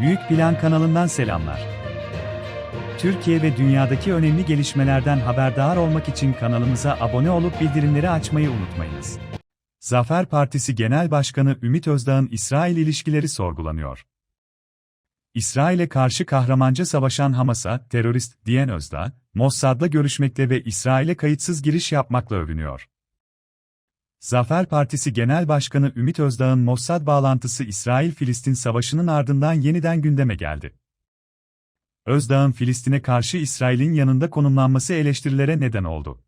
Büyük Plan kanalından selamlar. Türkiye ve dünyadaki önemli gelişmelerden haberdar olmak için kanalımıza abone olup bildirimleri açmayı unutmayınız. Zafer Partisi Genel Başkanı Ümit Özdağ'ın İsrail ilişkileri sorgulanıyor. İsrail'e karşı kahramanca savaşan Hamas'a terörist diyen Özdağ, Mossad'la görüşmekle ve İsrail'e kayıtsız giriş yapmakla övünüyor. Zafer Partisi Genel Başkanı Ümit Özdağ'ın Mossad bağlantısı İsrail-Filistin savaşının ardından yeniden gündeme geldi. Özdağ'ın Filistin'e karşı İsrail'in yanında konumlanması eleştirilere neden oldu.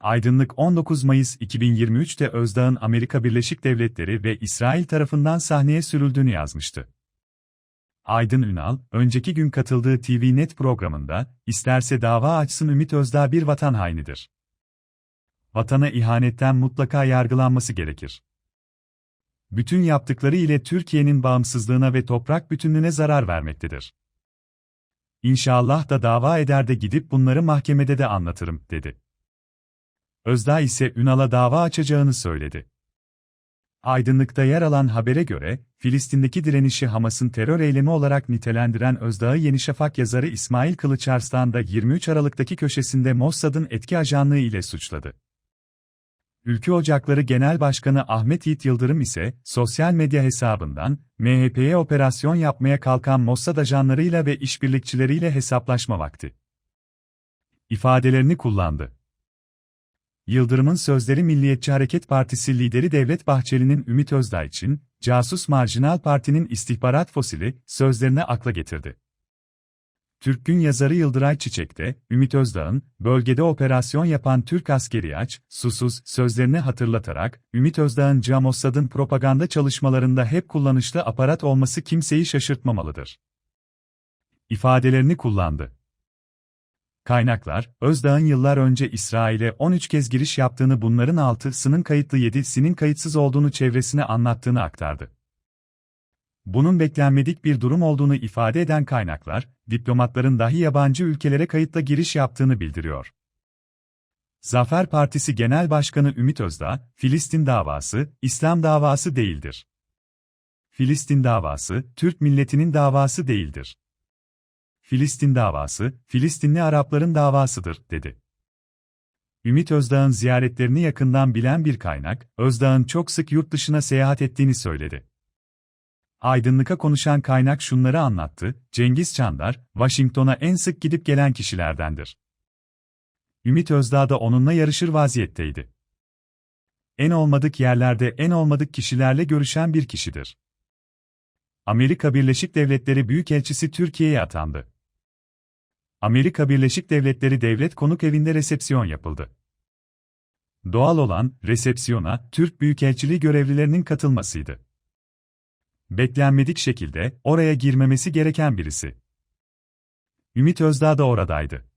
Aydınlık 19 Mayıs 2023'te Özdağ'ın Amerika Birleşik Devletleri ve İsrail tarafından sahneye sürüldüğünü yazmıştı. Aydın Ünal, önceki gün katıldığı TV Net programında, isterse dava açsın Ümit Özdağ bir vatan hainidir. Vatana ihanetten mutlaka yargılanması gerekir. Bütün yaptıkları ile Türkiye'nin bağımsızlığına ve toprak bütünlüğüne zarar vermektedir. İnşallah da dava eder de gidip bunları mahkemede de anlatırım, dedi. Özdağ ise Ünal'a dava açacağını söyledi. Aydınlıkta yer alan habere göre, Filistin'deki direnişi Hamas'ın terör eylemi olarak nitelendiren Özdağ'ı Yeni Şafak yazarı İsmail Kılıçarslan da 23 Aralık'taki köşesinde Mossad'ın etki ajanlığı ile suçladı. Ülke Ocakları Genel Başkanı Ahmet Yiğit Yıldırım ise, sosyal medya hesabından, MHP'ye operasyon yapmaya kalkan Mossad ajanlarıyla ve işbirlikçileriyle hesaplaşma vakti. ifadelerini kullandı. Yıldırım'ın sözleri Milliyetçi Hareket Partisi lideri Devlet Bahçeli'nin Ümit Özdağ için, casus marjinal partinin istihbarat fosili, sözlerini akla getirdi. Türk Gün yazarı Yıldıray Çiçek de, Ümit Özdağ'ın, bölgede operasyon yapan Türk askeri aç, susuz, sözlerini hatırlatarak, Ümit Özdağ'ın Camossad'ın propaganda çalışmalarında hep kullanışlı aparat olması kimseyi şaşırtmamalıdır. ifadelerini kullandı. Kaynaklar, Özdağ'ın yıllar önce İsrail'e 13 kez giriş yaptığını bunların 6'sının kayıtlı 7'sinin kayıtsız olduğunu çevresine anlattığını aktardı. Bunun beklenmedik bir durum olduğunu ifade eden kaynaklar, diplomatların dahi yabancı ülkelere kayıtla giriş yaptığını bildiriyor. Zafer Partisi Genel Başkanı Ümit Özdağ, Filistin davası, İslam davası değildir. Filistin davası, Türk milletinin davası değildir. Filistin davası, Filistinli Arapların davasıdır, dedi. Ümit Özdağ'ın ziyaretlerini yakından bilen bir kaynak, Özdağ'ın çok sık yurt dışına seyahat ettiğini söyledi. Aydınlık'a konuşan kaynak şunları anlattı, Cengiz Çandar, Washington'a en sık gidip gelen kişilerdendir. Ümit Özdağ da onunla yarışır vaziyetteydi. En olmadık yerlerde en olmadık kişilerle görüşen bir kişidir. Amerika Birleşik Devletleri Büyükelçisi Türkiye'ye atandı. Amerika Birleşik Devletleri Devlet Konuk Evi'nde resepsiyon yapıldı. Doğal olan, resepsiyona, Türk Büyükelçiliği görevlilerinin katılmasıydı. Beklenmedik şekilde, oraya girmemesi gereken birisi. Ümit Özdağ da oradaydı.